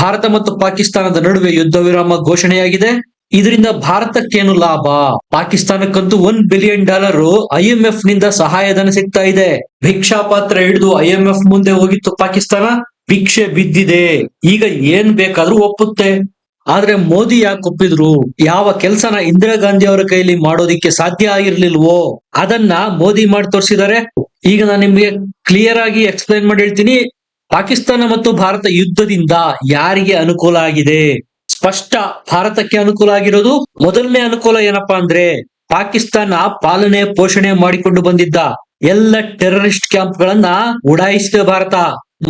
ಭಾರತ ಮತ್ತು ಪಾಕಿಸ್ತಾನದ ನಡುವೆ ಯುದ್ಧ ವಿರಾಮ ಘೋಷಣೆಯಾಗಿದೆ. ಇದರಿಂದ ಭಾರತಕ್ಕೇನು ಲಾಭ? ಪಾಕಿಸ್ತಾನಕ್ಕಂತೂ ಒನ್ ಬಿಲಿಯನ್ ಡಾಲರ್ ಐಎಂಎಫ್ನಿಂದ ಸಹಾಯಧನ ಸಿಗ್ತಾ ಇದೆ. ಭಿಕ್ಷಾ ಪಾತ್ರ ಹಿಡಿದು ಐಎಂಎಫ್ ಮುಂದೆ ಹೋಗಿತ್ತು ಪಾಕಿಸ್ತಾನ. ಭಿಕ್ಷೆ ಬಿದ್ದಿದೆ. ಈಗ ಏನ್ ಬೇಕಾದ್ರೂ ಒಪ್ಪುತ್ತೆ. ಆದ್ರೆ ಮೋದಿ ಯಾಕೆ ಒಪ್ಪಿದ್ರು? ಯಾವ ಕೆಲಸನ ಇಂದಿರಾ ಗಾಂಧಿ ಅವರ ಕೈಲಿ ಮಾಡೋದಿಕ್ಕೆ ಸಾಧ್ಯ ಆಗಿರ್ಲಿಲ್ವೋ? ಅದನ್ನ ಮೋದಿ ಮಾಡಿ ತೋರಿಸಿದ್ದಾರೆ ಈಗ ನಾನು ನಿಮ್ಗೆ ಕ್ಲಿಯರ್ ಆಗಿ ಎಕ್ಸ್ಪ್ಲೈನ್ ಮಾಡಿ ಹೇಳ್ತೀನಿ. ಪಾಕಿಸ್ತಾನ ಮತ್ತು ಭಾರತ ಯುದ್ಧದಿಂದ ಯಾರಿಗೆ ಅನುಕೂಲ ಆಗಿದೆ? ಸ್ಪಷ್ಟ, ಭಾರತಕ್ಕೆ ಅನುಕೂಲ ಆಗಿರೋದು ಮೊದಲನೇ ಅನುಕೂಲ ಏನಪ್ಪಾ ಅಂದ್ರೆ ಪಾಕಿಸ್ತಾನ ಪಾಲನೆ, ಪೋಷಣೆ ಮಾಡಿಕೊಂಡು ಬಂದಿದ್ದ ಎಲ್ಲ ಟೆರರಿಸ್ಟ್ ಕ್ಯಾಂಪ್ ಗಳನ್ನ ಉಡಾಯಿಸಿದೆ ಭಾರತ.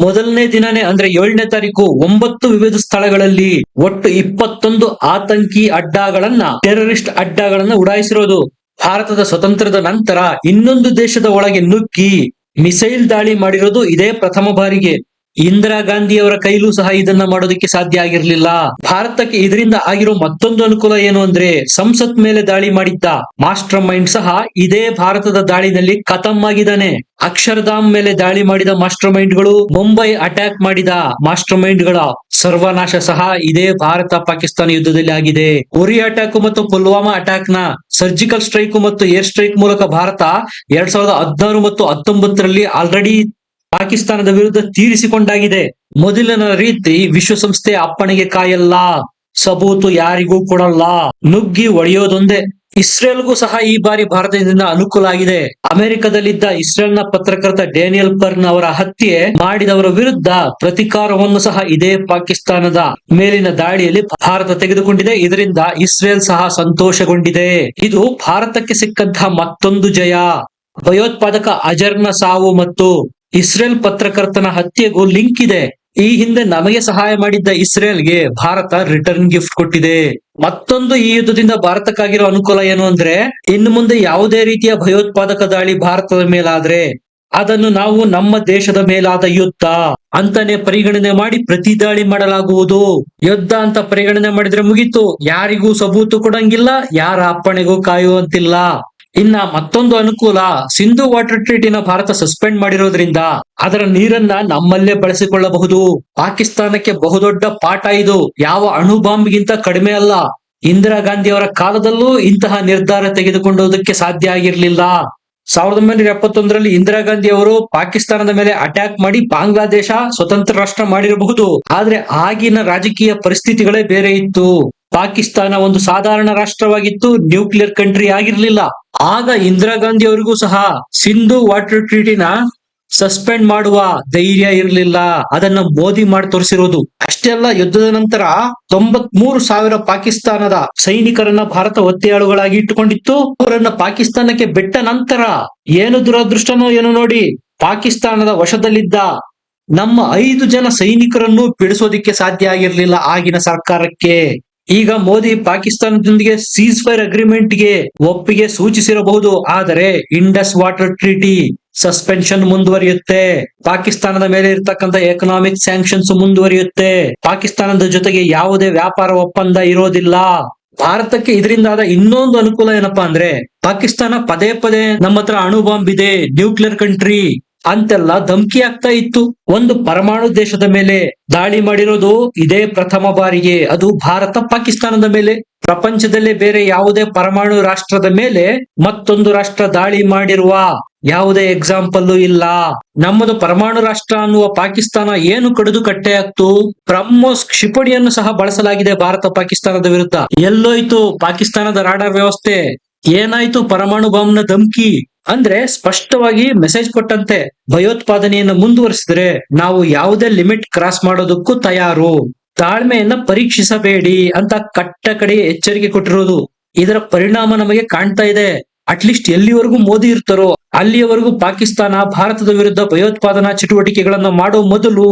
ಮೊದಲನೇ ದಿನನೇ ಅಂದ್ರೆ ಏಳನೇ ತಾರೀಕು ಒಂಬತ್ತು ವಿವಿಧ ಸ್ಥಳಗಳಲ್ಲಿ ಒಟ್ಟು ಇಪ್ಪತ್ತೊಂದು ಆತಂಕಿ ಅಡ್ಡಾಗಳನ್ನ, ಟೆರರಿಸ್ಟ್ ಅಡ್ಡಗಳನ್ನ ಉಡಾಯಿಸಿರೋದು. ಭಾರತದ ಸ್ವತಂತ್ರದ ನಂತರ ಇನ್ನೊಂದು ದೇಶದ ಒಳಗೆ ನುಗ್ಗಿ ಮಿಸೈಲ್ ದಾಳಿ ಮಾಡಿರೋದು ಇದೇ ಪ್ರಥಮ ಬಾರಿಗೆ. ಇಂದಿರಾ ಗಾಂಧಿಯವರ ಕೈಲೂ ಸಹ ಇದನ್ನ ಮಾಡೋದಕ್ಕೆ ಸಾಧ್ಯ ಆಗಿರ್ಲಿಲ್ಲ. ಭಾರತಕ್ಕೆ ಇದರಿಂದ ಆಗಿರೋ ಮತ್ತೊಂದು ಅನುಕೂಲ ಏನು ಅಂದ್ರೆ ಸಂಸತ್ ಮೇಲೆ ದಾಳಿ ಮಾಡಿದ್ದ ಮಾಸ್ಟರ್ ಮೈಂಡ್ ಸಹ ಇದೇ ಭಾರತದ ದಾಳಿನಲ್ಲಿ ಖತಮ್ ಆಗಿದ್ದಾನೆ. ಅಕ್ಷರಧಾಮ್ ಮೇಲೆ ದಾಳಿ ಮಾಡಿದ ಮಾಸ್ಟರ್ ಮೈಂಡ್ಗಳು ಮುಂಬೈ ಅಟ್ಯಾಕ್ ಮಾಡಿದ ಮಾಸ್ಟರ್ ಮೈಂಡ್ಗಳ ಸರ್ವನಾಶ ಸಹ ಇದೇ ಭಾರತ ಪಾಕಿಸ್ತಾನ ಯುದ್ಧದಲ್ಲಿ ಆಗಿದೆ. ಉರಿ ಅಟ್ಯಾಕ್ ಮತ್ತು ಪುಲ್ವಾಮಾ ಅಟ್ಯಾಕ್ನ ಸರ್ಜಿಕಲ್ ಸ್ಟ್ರೈಕ್ ಮತ್ತು ಏರ್ ಸ್ಟ್ರೈಕ್ ಮೂಲಕ ಭಾರತ ಎರಡ್ ಸಾವಿರದ ಹದಿನಾರು ಮತ್ತು ಹತ್ತೊಂಬತ್ತರಲ್ಲಿ ಆಲ್ರೆಡಿ ಪಾಕಿಸ್ತಾನದ ವಿರುದ್ಧ ತೀರಿಸಿಕೊಂಡಾಗಿದೆ. ಮೊದಲಿನ ರೀತಿ ವಿಶ್ವಸಂಸ್ಥೆ ಅಪ್ಪಣೆಗೆ ಕಾಯಲ್ಲ. ಸಬೂತು ಯಾರಿಗೂ ಕೊಡಲ್ಲ. ನುಗ್ಗಿ ಒಡೆಯೋದೊಂದೇ. ಇಸ್ರೇಲ್ಗೂ ಸಹ ಈ ಬಾರಿ ಭಾರತದಿಂದ ಅನುಕೂಲ ಆಗಿದೆ. ಅಮೆರಿಕದಲ್ಲಿದ್ದ ಇಸ್ರೇಲ್ನ ಪತ್ರಕರ್ತ ಡೇನಿಯಲ್ ಪರ್ನ್ ಅವರ ಹತ್ಯೆ ಮಾಡಿದವರ ವಿರುದ್ಧ ಪ್ರತಿಕಾರವನ್ನು ಸಹ ಇದೇ ಪಾಕಿಸ್ತಾನದ ಮೇಲಿನ ದಾಳಿಯಲ್ಲಿ ಭಾರತ ತೆಗೆದುಕೊಂಡಿದೆ. ಇದರಿಂದ ಇಸ್ರೇಲ್ ಸಹ ಸಂತೋಷಗೊಂಡಿದೆ. ಇದು ಭಾರತಕ್ಕೆ ಸಿಕ್ಕಂತಹ ಮತ್ತೊಂದು ಜಯ. ಭಯೋತ್ಪಾದಕ ಅಜರ್ನ ಸಾವು ಮತ್ತು ಇಸ್ರೇಲ್ ಪತ್ರಕರ್ತನ ಹತ್ಯೆಗೂ ಲಿಂಕ್ ಇದೆ. ಈ ಹಿಂದೆ ನಮಗೆ ಸಹಾಯ ಮಾಡಿದ್ದ ಇಸ್ರೇಲ್ಗೆ ಭಾರತ ರಿಟರ್ನ್ ಗಿಫ್ಟ್ ಕೊಟ್ಟಿದೆ. ಮತ್ತೊಂದು ಈ ಯುದ್ಧದಿಂದ ಭಾರತಕ್ಕಾಗಿರೋ ಅನುಕೂಲ ಏನು ಅಂದ್ರೆ, ಇನ್ನು ಮುಂದೆ ಯಾವುದೇ ರೀತಿಯ ಭಯೋತ್ಪಾದಕ ದಾಳಿ ಭಾರತದ ಮೇಲಾದ್ರೆ, ಅದನ್ನು ನಾವು ನಮ್ಮ ದೇಶದ ಮೇಲಾದ ಯುದ್ಧ ಅಂತಾನೆ ಪರಿಗಣನೆ ಮಾಡಿ ಪ್ರತಿ ದಾಳಿ ಮಾಡಲಾಗುವುದು. ಯುದ್ಧ ಅಂತ ಪರಿಗಣನೆ ಮಾಡಿದ್ರೆ ಮುಗೀತು. ಯಾರಿಗೂ ಸಬೂತು ಕೊಡಂಗಿಲ್ಲ, ಯಾರ ಅಪ್ಪಣೆಗೂ ಕಾಯುವಂತಿಲ್ಲ. ಇನ್ನ ಮತ್ತೊಂದು ಅನುಕೂಲ, ಸಿಂಧು ವಾಟರ್ ಟ್ರೀಟಿನ ಭಾರತ ಸಸ್ಪೆಂಡ್ ಮಾಡಿರೋದ್ರಿಂದ ಅದರ ನೀರನ್ನ ನಮ್ಮಲ್ಲೇ ಬಳಸಿಕೊಳ್ಳಬಹುದು. ಪಾಕಿಸ್ತಾನಕ್ಕೆ ಬಹುದೊಡ್ಡ ಪಾಠ ಇದು. ಯಾವ ಅಣು ಬಾಂಬ್ಗಿಂತ ಕಡಿಮೆ ಅಲ್ಲ. ಇಂದಿರಾ ಗಾಂಧಿ ಅವರ ಕಾಲದಲ್ಲೂ ಇಂತಹ ನಿರ್ಧಾರ ತೆಗೆದುಕೊಂಡೋದಕ್ಕೆ ಸಾಧ್ಯ ಆಗಿರಲಿಲ್ಲ. ಸಾವಿರದ ಒಂಬೈನೂರ ಎಪ್ಪತ್ತೊಂದರಲ್ಲಿ ಇಂದಿರಾ ಗಾಂಧಿ ಅವರು ಪಾಕಿಸ್ತಾನದ ಮೇಲೆ ಅಟ್ಯಾಕ್ ಮಾಡಿ ಬಾಂಗ್ಲಾದೇಶ ಸ್ವತಂತ್ರ ರಾಷ್ಟ್ರ ಮಾಡಿರಬಹುದು. ಆದ್ರೆ ಆಗಿನ ರಾಜಕೀಯ ಪರಿಸ್ಥಿತಿಗಳೇ ಬೇರೆ ಇತ್ತು. ಪಾಕಿಸ್ತಾನ ಒಂದು ಸಾಧಾರಣ ರಾಷ್ಟ್ರವಾಗಿತ್ತು ನ್ಯೂಕ್ಲಿಯರ್ ಕಂಟ್ರಿ ಆಗಿರ್ಲಿಲ್ಲ. ಆಗ ಇಂದಿರಾ ಗಾಂಧಿ ಅವರಿಗೂ ಸಹ ಸಿಂಧು ವಾಟರ್ ಟ್ರೀಟಿನ ಸಸ್ಪೆಂಡ್ ಮಾಡುವ ಧೈರ್ಯ ಇರಲಿಲ್ಲ. ಅದನ್ನ ಮೋದಿ ಮಾಡಿ ತೋರಿಸಿರೋದು. ಅಷ್ಟೆಲ್ಲ ಯುದ್ಧದ ನಂತರ ತೊಂಬತ್ ಮೂರು ಸಾವಿರ ಪಾಕಿಸ್ತಾನದ ಸೈನಿಕರನ್ನ ಭಾರತ ಒತ್ತೆಯಾಳುಗಳಾಗಿ ಇಟ್ಟುಕೊಂಡಿತ್ತು. ಅವರನ್ನ ಪಾಕಿಸ್ತಾನಕ್ಕೆ ಬಿಟ್ಟ ನಂತರ ಏನು ದುರದೃಷ್ಟನೋ ಏನು ನೋಡಿ ಪಾಕಿಸ್ತಾನದ ವಶದಲ್ಲಿದ್ದ ನಮ್ಮ ಐದು ಜನ ಸೈನಿಕರನ್ನು ಬಿಡಿಸೋದಿಕ್ಕೆ ಸಾಧ್ಯ ಆಗಿರ್ಲಿಲ್ಲ ಆಗಿನ ಸರ್ಕಾರಕ್ಕೆ. ಈಗ ಮೋದಿ ಪಾಕಿಸ್ತಾನದೊಂದಿಗೆ ಸೀಸ್ ಫೈರ್ ಅಗ್ರಿಮೆಂಟ್ಗೆ ಒಪ್ಪಿಗೆ ಸೂಚಿಸಿರಬಹುದು, ಆದರೆ ಇಂಡಸ್ ವಾಟರ್ ಟ್ರೀಟಿ ಸಸ್ಪೆನ್ಷನ್ ಮುಂದುವರಿಯುತ್ತೆ. ಪಾಕಿಸ್ತಾನದ ಮೇಲೆ ಇರತಕ್ಕಂತ ಎಕನಾಮಿಕ್ ಸ್ಯಾಂಕ್ಷನ್ಸ್ ಮುಂದುವರಿಯುತ್ತೆ. ಪಾಕಿಸ್ತಾನದ ಜೊತೆಗೆ ಯಾವುದೇ ವ್ಯಾಪಾರ ಒಪ್ಪಂದ ಇರೋದಿಲ್ಲ. ಭಾರತಕ್ಕೆ ಇದರಿಂದಾದ ಇನ್ನೊಂದು ಅನುಕೂಲ ಏನಪ್ಪಾ ಅಂದ್ರೆ, ಪಾಕಿಸ್ತಾನ ಪದೇ ಪದೇ ನಮ್ಮ ಹತ್ರ ಅಣು ಬಾಂಬ್ ಇದೆ, ನ್ಯೂಕ್ಲಿಯರ್ ಕಂಟ್ರಿ. ಅಂತೆಲ್ಲ ಧಮಕಿ ಆಗ್ತಾ ಇತ್ತು. ಒಂದು ಪರಮಾಣು ದೇಶದ ಮೇಲೆ ದಾಳಿ ಮಾಡಿರೋದು ಇದೇ ಪ್ರಥಮ ಬಾರಿಗೆ. ಅದು ಭಾರತ ಪಾಕಿಸ್ತಾನದ ಮೇಲೆ. ಪ್ರಪಂಚದಲ್ಲೇ ಬೇರೆ ಯಾವುದೇ ಪರಮಾಣು ರಾಷ್ಟ್ರದ ಮೇಲೆ ಮತ್ತೊಂದು ರಾಷ್ಟ್ರ ದಾಳಿ ಮಾಡಿರುವ ಯಾವುದೇ ಎಕ್ಸಾಂಪಲ್ ಇಲ್ಲ. ನಮ್ಮದು ಪರಮಾಣು ರಾಷ್ಟ್ರ ಅನ್ನುವ ಪಾಕಿಸ್ತಾನ ಏನು ಕಡಿದು ಕಟ್ಟೆ ಆಗ್ತು? ಬ್ರಹ್ಮೋಸ್ ಕ್ಷಿಪಣಿಯನ್ನು ಸಹ ಬಳಸಲಾಗಿದೆ ಭಾರತ ಪಾಕಿಸ್ತಾನದ ವಿರುದ್ಧ. ಎಲ್ಲೋಯ್ತು ಪಾಕಿಸ್ತಾನದ ರಾಡಾರ್ ವ್ಯವಸ್ಥೆ? ಏನಾಯ್ತು ಪರಮಾಣು ಬಾಂಬ್ನ ಧಮಕಿ? ಅಂದ್ರೆ ಸ್ಪಷ್ಟವಾಗಿ ಮೆಸೇಜ್ ಕೊಟ್ಟಂತೆ ಭಯೋತ್ಪಾದನೆಯನ್ನು ಮುಂದುವರಿಸಿದ್ರೆ ನಾವು ಯಾವುದೇ ಲಿಮಿಟ್ ಕ್ರಾಸ್ ಮಾಡೋದಕ್ಕೂ ತಯಾರು. ತಾಳ್ಮೆಯನ್ನ ಪರೀಕ್ಷಿಸಬೇಡಿ ಅಂತ ಕಟ್ಟ ಎಚ್ಚರಿಕೆ ಕೊಟ್ಟಿರೋದು. ಇದರ ಪರಿಣಾಮ ನಮಗೆ ಕಾಣ್ತಾ ಇದೆ. ಅಟ್ಲೀಸ್ಟ್ ಎಲ್ಲಿವರೆಗೂ ಮೋದಿ ಇರ್ತಾರೋ ಅಲ್ಲಿಯವರೆಗೂ ಪಾಕಿಸ್ತಾನ, ಭಾರತದ ವಿರುದ್ಧ ಭಯೋತ್ಪಾದನಾ ಚಟುವಟಿಕೆಗಳನ್ನು ಮಾಡೋ ಮೊದಲು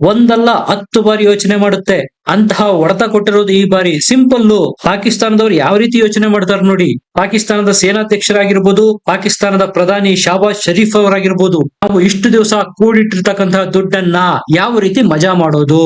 ಒಂದಲ್ಲ ಹತ್ತು ಬಾರಿ ಯೋಚನೆ ಮಾಡುತ್ತೆ. ಅಂತಹ ಹೊಡೆತ ಕೊಟ್ಟಿರೋದು ಈ ಬಾರಿ ಸಿಂಪಲ್ ಪಾಕಿಸ್ತಾನದವರು ಯಾವ ರೀತಿ ಯೋಚನೆ ಮಾಡ್ತಾರೆ ನೋಡಿ. ಪಾಕಿಸ್ತಾನದ ಸೇನಾಧ್ಯಕ್ಷರಾಗಿರ್ಬೋದು, ಪಾಕಿಸ್ತಾನದ ಪ್ರಧಾನಿ ಶಾಬಾಜ್ ಶರೀಫ್ ಅವರಾಗಿರ್ಬೋದು. ನಾವು ಇಷ್ಟು ದಿವಸ ಕೂಡಿಟ್ಟಿರ್ತಕ್ಕಂತಹ ದುಡ್ಡನ್ನ ಯಾವ ರೀತಿ ಮಜಾ ಮಾಡೋದು?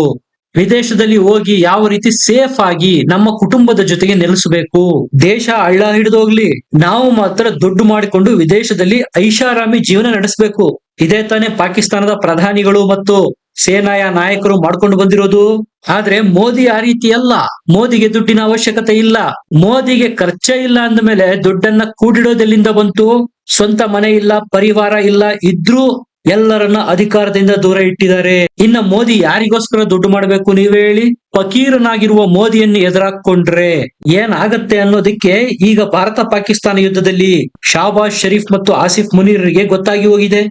ವಿದೇಶದಲ್ಲಿ ಹೋಗಿ ಯಾವ ರೀತಿ ಸೇಫ್ ಆಗಿ ನಮ್ಮ ಕುಟುಂಬದ ಜೊತೆಗೆ ನೆಲೆಸಬೇಕು? ದೇಶ ಹಳ್ಳ ಹಿಡಿದೋಗ್ಲಿ ನಾವು ಮಾತ್ರ ದುಡ್ಡು ಮಾಡಿಕೊಂಡು ವಿದೇಶದಲ್ಲಿ ಐಷಾರಾಮಿ ಜೀವನ ನಡೆಸಬೇಕು. ಇದೇ ತಾನೇ ಪಾಕಿಸ್ತಾನದ ಪ್ರಧಾನಿಗಳು ಮತ್ತು ಸೇನಾಯ ನಾಯಕರು ಮಾಡ್ಕೊಂಡು ಬಂದಿರೋದು. ಆದ್ರೆ ಮೋದಿ ಆ ರೀತಿ ಅಲ್ಲ. ಮೋದಿಗೆ ದುಡ್ಡಿನ ಅವಶ್ಯಕತೆ ಇಲ್ಲ. ಮೋದಿಗೆ ಖರ್ಚೆ ಇಲ್ಲ ಅಂದ್ಮೇಲೆ ದುಡ್ಡನ್ನ ಕೂಡಿಡೋದೆಲ್ಲಿಂದ ಬಂತು? ಸ್ವಂತ ಮನೆ ಇಲ್ಲ, ಪರಿವಾರ ಇಲ್ಲ, ಇದ್ರೂ ಎಲ್ಲರನ್ನ ಅಧಿಕಾರದಿಂದ ದೂರ ಇಟ್ಟಿದ್ದಾರೆ. ಇನ್ನ ಮೋದಿ ಯಾರಿಗೋಸ್ಕರ ದುಡ್ಡು ಮಾಡಬೇಕು ನೀವೇ ಹೇಳಿ? ಫಕೀರನಾಗಿರುವ ಮೋದಿಯನ್ನು ಎದುರಾಕೊಂಡ್ರೆ ಏನಾಗತ್ತೆ ಅನ್ನೋದಕ್ಕೆ ಈಗ ಭಾರತ ಪಾಕಿಸ್ತಾನ ಯುದ್ಧದಲ್ಲಿ ಶಾಬಾಜ್ ಶರೀಫ್ ಮತ್ತು ಆಸಿಫ್ ಮುನೀರ್ಗೆ ಗೊತ್ತಾಗಿ ಹೋಗಿದೆ.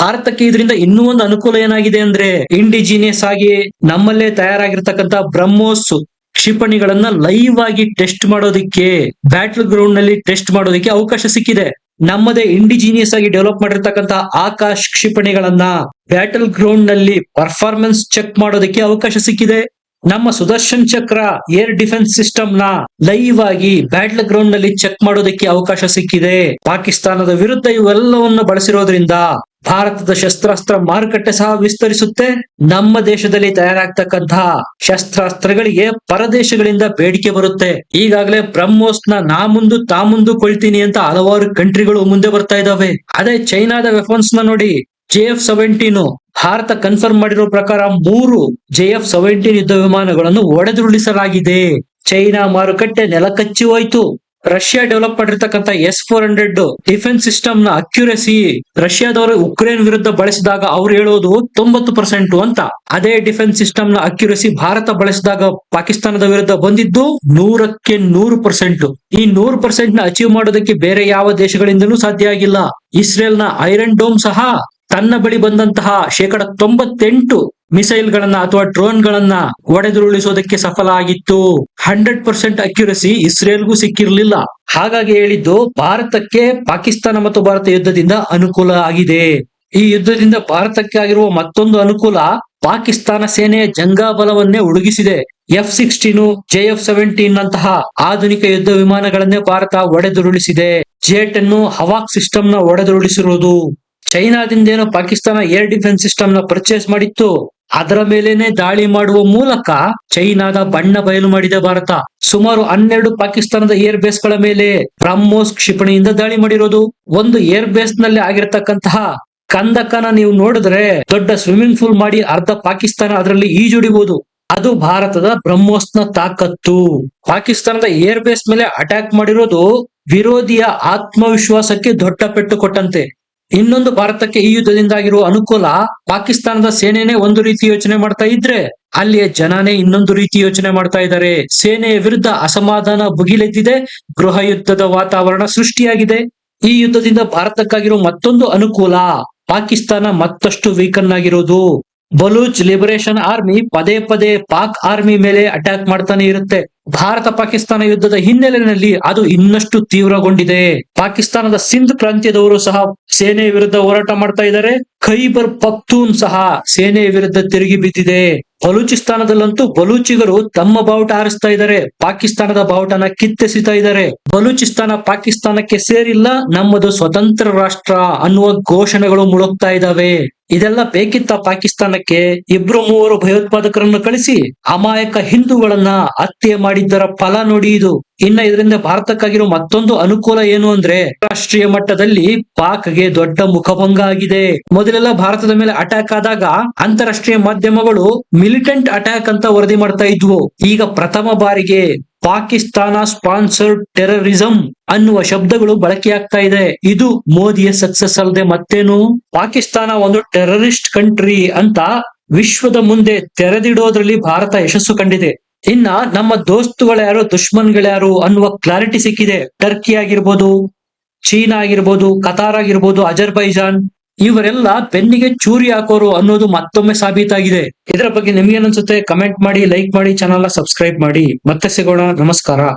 ಭಾರತಕ್ಕೆ ಇದರಿಂದ ಇನ್ನೂ ಒಂದು ಅನುಕೂಲ ಏನಾಗಿದೆ ಅಂದ್ರೆ ಇಂಡಿಜಿನಿಯಸ್ ಆಗಿ ನಮ್ಮಲ್ಲೇ ತಯಾರಾಗಿರ್ತಕ್ಕಂತ ಬ್ರಹ್ಮೋಸ್ ಕ್ಷಿಪಣಿಗಳನ್ನ ಲೈವ್ ಆಗಿ ಟೆಸ್ಟ್ ಮಾಡೋದಿಕ್ಕೆ ಬ್ಯಾಟಲ್ ಗ್ರೌಂಡ್ನಲ್ಲಿ ಟೆಸ್ಟ್ ಮಾಡೋದಿಕ್ಕೆ ಅವಕಾಶ ಸಿಕ್ಕಿದೆ. ನಮ್ಮದೇ ಇಂಡಿಜಿನಿಯಸ್ ಆಗಿ ಡೆವಲಪ್ ಮಾಡಿರ್ತಕ್ಕಂತ ಆಕಾಶ್ ಕ್ಷಿಪಣಿಗಳನ್ನ ಬ್ಯಾಟಲ್ ಗ್ರೌಂಡ್ನಲ್ಲಿ ಪರ್ಫಾರ್ಮೆನ್ಸ್ ಚೆಕ್ ಮಾಡೋದಕ್ಕೆ ಅವಕಾಶ ಸಿಕ್ಕಿದೆ. ನಮ್ಮ ಸುದರ್ಶನ್ ಚಕ್ರ ಏರ್ ಡಿಫೆನ್ಸ್ ಸಿಸ್ಟಮ್ನ ಲೈವ್ ಆಗಿ ಬ್ಯಾಟಲ್ ಗ್ರೌಂಡ್ನಲ್ಲಿ ಚೆಕ್ ಮಾಡೋದಕ್ಕೆ ಅವಕಾಶ ಸಿಕ್ಕಿದೆ. ಪಾಕಿಸ್ತಾನದ ವಿರುದ್ಧ ಇವೆಲ್ಲವನ್ನು ಬಳಸಿರೋದ್ರಿಂದ ಭಾರತದ ಶಸ್ತ್ರಾಸ್ತ್ರ ಮಾರುಕಟ್ಟೆ ಸಹ ವಿಸ್ತರಿಸುತ್ತೆ. ನಮ್ಮ ದೇಶದಲ್ಲಿ ತಯಾರಾಗ್ತಕ್ಕಂತಹ ಶಸ್ತ್ರಾಸ್ತ್ರಗಳಿಗೆ ಪರದೇಶಗಳಿಂದ ಬೇಡಿಕೆ ಬರುತ್ತೆ. ಈಗಾಗಲೇ ಬ್ರಹ್ಮೋಸ್ನ ನಾ ಮುಂದು ತಾ ಮುಂದು ಕೊಳ್ತೀನಿ ಅಂತ ಹಲವಾರು ಕಂಟ್ರಿಗಳು ಮುಂದೆ ಬರ್ತಾ ಇದಾವೆ ಅದೇ ಚೈನಾದ ವೆಫನ್ಸ್ನ ನೋಡಿ, J F seventeen Bharat confirm ಮಾಡಿರೋ ಪ್ರಕಾರ ಮೂರು ಜೆ ಎಫ್ ಸೆವೆಂಟೀನ್ ಯುದ್ಧ ವಿಮಾನಗಳನ್ನು ಒಡೆದುರುಳಿಸಲಾಗಿದೆ. ಚೈನಾ ಮಾರುಕಟ್ಟೆ ನೆಲಕಚ್ಚಿ ಹೋಯ್ತು. ರಷ್ಯಾ ಡೆವಲಪ್ ಮಾಡಿರ್ತಕ್ಕಂಥ ಎಸ್ ಫೋರ್ ಹಂಡ್ರೆಡ್ ಡಿಫೆನ್ಸ್ ಸಿಸ್ಟಮ್ನ ಅಕ್ಯುರಸಿ ರಷ್ಯಾದವರು ಉಕ್ರೇನ್ ವಿರುದ್ಧ ಬಳಸಿದಾಗ ಅವ್ರು ಹೇಳೋದು ತೊಂಬತ್ತು ಪರ್ಸೆಂಟ್ ಅಂತ. ಅದೇ ಡಿಫೆನ್ಸ್ ಸಿಸ್ಟಮ್ನ ಅಕ್ಯುರಸಿ ಭಾರತ ಬಳಸಿದಾಗ ಪಾಕಿಸ್ತಾನದ ವಿರುದ್ಧ ಬಂದಿದ್ದು ನೂರಕ್ಕೆ ನೂರು ಪರ್ಸೆಂಟ್ ಈ ನೂರು ಪರ್ಸೆಂಟ್ನ ಅಚೀವ್ ಮಾಡೋದಕ್ಕೆ ಬೇರೆ ಯಾವ ದೇಶಗಳಿಂದಲೂ ಸಾಧ್ಯ ಆಗಿಲ್ಲ. ಇಸ್ರೇಲ್ನ ಐರನ್ ಡೋಮ್ ಸಹ ತನ್ನ ಬಳಿ ಬಂದಂತಹ ಶೇಕಡ ತೊಂಬತ್ತೆಂಟು ಮಿಸೈಲ್ ಗಳನ್ನ ಅಥವಾ ಡ್ರೋನ್ ಗಳನ್ನ ಒಡೆದುರುಳಿಸೋದಕ್ಕೆ ಸಫಲ ಆಗಿತ್ತು ಹಂಡ್ರೆಡ್ ಪರ್ಸೆಂಟ್ ಅಕ್ಯುರಸಿ ಇಸ್ರೇಲ್ಗೂ ಸಿಕ್ಕಿರ್ಲಿಲ್ಲ. ಹಾಗಾಗಿ ಹೇಳಿದ್ದು ಭಾರತಕ್ಕೆ ಪಾಕಿಸ್ತಾನ ಮತ್ತು ಭಾರತ ಯುದ್ಧದಿಂದ ಅನುಕೂಲ ಆಗಿದೆ. ಈ ಯುದ್ಧದಿಂದ ಭಾರತಕ್ಕೆ ಆಗಿರುವ ಮತ್ತೊಂದು ಅನುಕೂಲ ಪಾಕಿಸ್ತಾನ ಸೇನೆಯ ಜಂಗಾಬಲವನ್ನೇ ಉಡುಗಿಸಿದೆ F sixteen, J F seventeen ನಂತಹ ಆಧುನಿಕ ಯುದ್ಧ ವಿಮಾನಗಳನ್ನೇ ಭಾರತ ಒಡೆದುರುಳಿಸಿದೆ ಜೆಟ್ ಅನ್ನು ಹವಾಕ್ ಸಿಸ್ಟಮ್ನ ಒಡೆದುರುಳಿಸಿರುವುದು ಚೈನಾದಿಂದ ಏನು ಪಾಕಿಸ್ತಾನ ಏರ್ ಡಿಫೆನ್ಸ್ ಸಿಸ್ಟಮ್ನ ಪರ್ಚೇಸ್ ಮಾಡಿತ್ತು. ಅದರ ಮೇಲೇನೆ ದಾಳಿ ಮಾಡುವ ಮೂಲಕ ಚೈನಾದ ಬಣ್ಣ ಬಯಲು ಮಾಡಿದೆ ಭಾರತ. ಸುಮಾರು ಹನ್ನೆರಡು ಪಾಕಿಸ್ತಾನದ ಏರ್ ಬೇಸ್ಗಳ ಮೇಲೆ ಬ್ರಹ್ಮೋಸ್ ಕ್ಷಿಪಣಿಯಿಂದ ದಾಳಿ ಮಾಡಿರೋದು. ಒಂದು ಏರ್ ಬೇಸ್ನಲ್ಲಿ ಆಗಿರತಕ್ಕಂತಹ ಕಂದಕನ ನೀವು ನೋಡಿದ್ರೆ ದೊಡ್ಡ ಸ್ವಿಮ್ಮಿಂಗ್ ಪೂಲ್ ಮಾಡಿ ಅರ್ಧ ಪಾಕಿಸ್ತಾನ ಅದರಲ್ಲಿ ಈಜುಡಿಬಹುದು ಅದು ಭಾರತದ ಬ್ರಹ್ಮೋಸ್ನ ತಾಕತ್ತು. ಪಾಕಿಸ್ತಾನದ ಏರ್ ಬೇಸ್ ಮೇಲೆ ಅಟ್ಯಾಕ್ ಮಾಡಿರೋದು ವಿರೋಧಿಯ ಆತ್ಮವಿಶ್ವಾಸಕ್ಕೆ ದೊಡ್ಡ ಪೆಟ್ಟು ಕೊಟ್ಟಂತೆ. ಇನ್ನೊಂದು ಭಾರತಕ್ಕೆ ಈ ಯುದ್ಧದಿಂದಾಗಿರುವ ಅನುಕೂಲ ಪಾಕಿಸ್ತಾನದ ಸೇನೆನೇ ಒಂದು ರೀತಿ ಯೋಚನೆ ಮಾಡ್ತಾ ಇದ್ರೆ, ಅಲ್ಲಿಯ ಜನನೇ ಇನ್ನೊಂದು ರೀತಿ ಯೋಚನೆ ಮಾಡ್ತಾ ಇದ್ದಾರೆ. ಸೇನೆಯ ವಿರುದ್ಧ ಅಸಮಾಧಾನ ಭುಗಿಲೆದ್ದಿದೆ, ಗೃಹ ಯುದ್ಧದ ವಾತಾವರಣ ಸೃಷ್ಟಿಯಾಗಿದೆ. ಈ ಯುದ್ಧದಿಂದ ಭಾರತಕ್ಕಾಗಿರೋ ಮತ್ತೊಂದು ಅನುಕೂಲ, ಪಾಕಿಸ್ತಾನ ಮತ್ತಷ್ಟು ವೀಕನ್ ಆಗಿರೋದು. ಬಲೂಚ್ ಲಿಬರೇಷನ್ ಆರ್ಮಿ ಪದೇ ಪದೇ ಪಾಕ್ ಆರ್ಮಿ ಮೇಲೆ ಅಟ್ಯಾಕ್ ಮಾಡ್ತಾನೆ ಇರುತ್ತೆ. ಭಾರತ ಪಾಕಿಸ್ತಾನ ಯುದ್ಧದ ಹಿನ್ನೆಲೆಯಲ್ಲಿ ಅದು ಇನ್ನಷ್ಟು ತೀವ್ರಗೊಂಡಿದೆ. ಪಾಕಿಸ್ತಾನದ ಸಿಂಧ್ ಪ್ರಾಂತ್ಯದವರು ಸಹ ಸೇನೆ ವಿರುದ್ಧ ಹೋರಾಟ ಮಾಡ್ತಾ ಇದ್ದಾರೆ. ಖೈಬರ್ ಪಖ್ತೂನ್ ಸಹ ಸೇನೆ ವಿರುದ್ಧ ತಿರುಗಿ ಬಿದ್ದಿದೆ. ಬಲೂಚಿಸ್ತಾನದಲ್ಲಂತೂ ಬಲೂಚಿಗರು ತಮ್ಮ ಬಾವುಟ ಹಾರಿಸ್ತಾ ಇದ್ದಾರೆ. ಪಾಕಿಸ್ತಾನದ ಬಾವುಟನ ಕಿತ್ತೆಸಿತಾ ಇದ್ದಾರೆ. ಬಲೂಚಿಸ್ತಾನ ಪಾಕಿಸ್ತಾನಕ್ಕೆ ಸೇರಿಲ್ಲ, ನಮ್ಮದು ಸ್ವತಂತ್ರ ರಾಷ್ಟ್ರ ಅನ್ನುವ ಘೋಷಣೆಗಳು ಮುಳುಗ್ತಾ ಇದ್ದಾವೆ. ಇದೆಲ್ಲ ಬೇಕಿತ್ತ ಪಾಕಿಸ್ತಾನಕ್ಕೆ ಇಬ್ರು ಮೂವರು ಭಯೋತ್ಪಾದಕರನ್ನು ಕಳಿಸಿ ಅಮಾಯಕ ಹಿಂದೂಗಳನ್ನ ಹತ್ಯೆ ಮಾಡಿದ್ದರ ಫಲ ನೋಡಿ ಇದು. ಇನ್ನ ಇದರಿಂದ ಭಾರತಕ್ಕಾಗಿರೋ ಮತ್ತೊಂದು ಅನುಕೂಲ ಏನು ಅಂದ್ರೆ ರಾಷ್ಟ್ರೀಯ ಮಟ್ಟದಲ್ಲಿ ಪಾಕ್ಗೆ ದೊಡ್ಡ ಮುಖಭಂಗ ಆಗಿದೆ. ಮೊದಲೆಲ್ಲ ಭಾರತದ ಮೇಲೆ ಅಟ್ಯಾಕ್ ಆದಾಗ ಅಂತಾರಾಷ್ಟ್ರೀಯ ಮಾಧ್ಯಮಗಳು ಮಿಲಿಟೆಂಟ್ ಅಟ್ಯಾಕ್ ಅಂತ ವರದಿ ಮಾಡ್ತಾ ಇದ್ವು. ಈಗ ಪ್ರಥಮ ಬಾರಿಗೆ ಪಾಕಿಸ್ತಾನ ಸ್ಪಾನ್ಸರ್ಡ್ ಟೆರರಿಸಂ ಅನ್ನುವ ಶಬ್ದಗಳು ಬಳಕೆಯಾಗ್ತಾ ಇದೆ. ಇದು ಮೋದಿಯ ಸಕ್ಸಸ್ ಅಲ್ಲದೆ ಮತ್ತೇನು? ಪಾಕಿಸ್ತಾನ ಒಂದು ಟೆರರಿಸ್ಟ್ ಕಂಟ್ರಿ ಅಂತ ವಿಶ್ವದ ಮುಂದೆ ತೆರೆದಿಡೋದ್ರಲ್ಲಿ ಭಾರತ ಯಶಸ್ಸು ಕಂಡಿದೆ. ಇನ್ನ ನಮ್ಮ ದೋಸ್ತುಗಳ್ಯಾರು ದುಶ್ಮನ್ಗಳ್ಯಾರು ಅನ್ನುವ ಕ್ಲಾರಿಟಿ ಸಿಕ್ಕಿದೆ. ಟರ್ಕಿ ಆಗಿರ್ಬೋದು, ಚೀನಾ ಆಗಿರ್ಬೋದು, ಕತಾರ್ ಆಗಿರ್ಬೋದು, ಅಜರ್ಬೈಜಾನ್ ಇವರೆಲ್ಲ ಬೆನ್ನಿಗೆ ಚೂರಿ ಹಾಕೋರು ಅನ್ನೋದು ಮತ್ತೊಮ್ಮೆ ಸಾಬೀತಾಗಿದೆ. ಇದರ ಬಗ್ಗೆ ನಿಮ್ಗೇನನ್ಸುತ್ತೆ ಕಮೆಂಟ್ ಮಾಡಿ ಲೈಕ್ ಮಾಡಿ ಚಾನಲ್ ಸಬ್ಸ್ಕ್ರೈಬ್ ಮಾಡಿ. ಮತ್ತೆ ಸಿಗೋಣ. ನಮಸ್ಕಾರ.